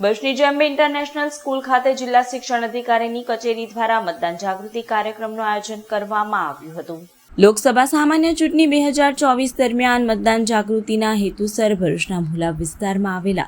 બસની જેમ્બે international school ખાતે જિલ્લા શિક્ષણ અધિકારીની કચેરી દ્વારા મતદાન જાગૃતિ કાર્યક્રમનું આયોજન કરવામાં આવ્યું હતું. લોકસભા સામાન્ય ચૂંટણી બે હજાર ચોવીસ દરમિયાન મતદાન જાગૃતિના હેતુસર ભરૂચના મુલા વિસ્તારમાં આવેલા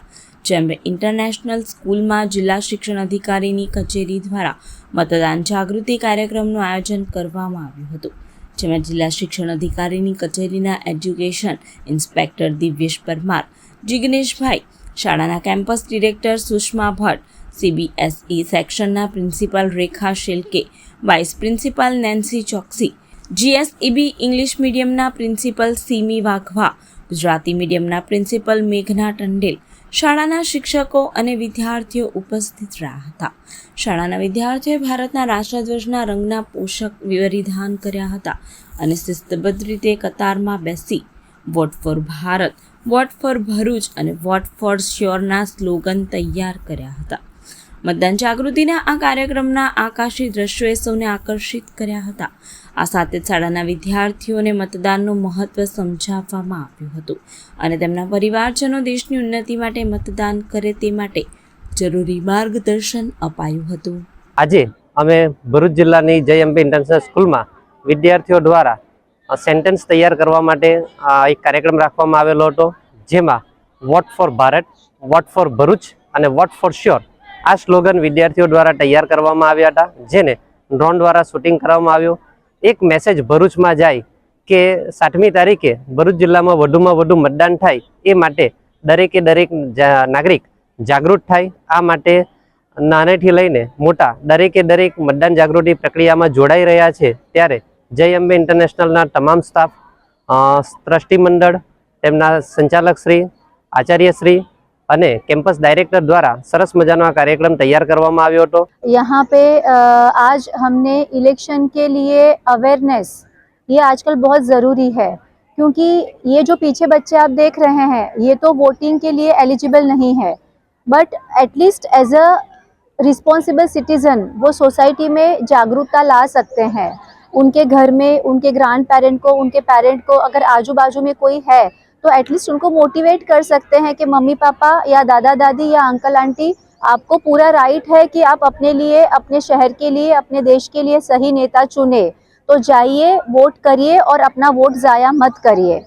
જેમ્બે ઇન્ટરનેશનલ સ્કૂલમાં જિલ્લા શિક્ષણ અધિકારીની કચેરી દ્વારા મતદાન જાગૃતિ કાર્યક્રમનું આયોજન કરવામાં આવ્યું હતું, જેમાં જિલ્લા શિક્ષણ અધિકારીની કચેરીના એજ્યુકેશન ઇન્સ્પેક્ટર દિવ્યેશ પરમાર, જિગ્નેશભાઈ શાળાના campus director Sushma Bhatt CBSE સેક્શનના principal Rekha Shelke, vice principal Nancy Choksi GSEB English મીડિયમના principal Simi વાઘવા, Gujarati મીડિયમના પ્રિન્સિપલ મેઘના ટંડેલ, શાળાના શિક્ષકો અને વિદ્યાર્થીઓ ઉપસ્થિત રહ્યા હતા. શાળાના વિદ્યાર્થીઓએ ભારતના રાષ્ટ્રધ્વજના રંગના પોષક પરિધાન કર્યા હતા અને શિસ્તબદ્ધ રીતે કતારમાં બેસી vote for Bharat vote for Bharuch અને વોટ ફોર શ્યોરના સ્લોગન તૈયાર કર્યા હતા. મતદાન જાગૃતિના આ કાર્યક્રમના આકાશી દ્રશ્યોએ સૌને આકર્ષિત કર્યા હતા. આ સાથે શાળાના વિદ્યાર્થીઓને મતદાનનું મહત્વ સમજાવવામાં આવ્યું હતું અને તેમના પરિવારજનો દેશની ઉન્નતિ માટે મતદાન કરે તે માટે જરૂરી માર્ગદર્શન અપાયું હતું. આજે અમે ભરૂચ જિલ્લાની જય અંબે ઇન્ટરનેશનલ સ્કૂલમાં વિદ્યાર્થીઓ દ્વારા સેન્ટેન્સ તૈયાર કરવા માટે એક કાર્યક્રમ રાખવામાં આવેલો હતો, જેમાં vote for Bharat vote for Bharuch અને વોટ ફોર શ્યોર આ સ્લોગન વિદ્યાર્થીઓ દ્વારા તૈયાર કરવામાં આવ્યા હતા, જેને ડ્રોન દ્વારા શૂટિંગ કરવામાં આવ્યું. એક મેસેજ ભરૂચમાં જાય કે સાતમી તારીખે ભરૂચ જિલ્લામાં વધુમાં વધુ મતદાન થાય એ માટે દરેકે દરેક નાગરિક જાગૃત થાય. આ માટે નાનેથી લઈને મોટા દરેકે દરેક મતદાન જાગૃતિ પ્રક્રિયામાં જોડાઈ રહ્યા છે. ત્યારે જય અંબે ઇન્ટરનેશનલના તમામ સ્ટાફ અ, ટ્રસ્ટી મંડળ તેમના સંચાલક શ્રી આચાર્ય શ્રી અને કેમ્પસ ડાયરેક્ટર દ્વારા સરસ મજાનો આ કાર્યક્રમ તૈયાર કરવામાં આવ્યો હતો यहाँ पे अ, आज हमने इलेक्शन के लिए अवेयरनेस ये आजकल बहुत ज़रूरी है क्योंकि ये जो पीछे बच्चे आप देख रहे हैं ये तो वोटिंग के लिए एलिजिबल नहीं है but at least as a responsible citizen वो सोसाइटी में जागरूकता ला सकते हैं उनके घर में, उनके ग्रैंड पेरेंट को, उनके पेरेंट को अगर आजू बाजू में कोई है तो एटलीस्ट उनको मोटिवेट कर सकते हैं कि मम्मी पापा या दादा दादी या अंकल आंटी आपको पूरा राइट है कि आप अपने लिए, अपने शहर के लिए, अपने देश के लिए सही नेता चुने। तो जाइए वोट करिए और अपना वोट ज़ाया मत करिए।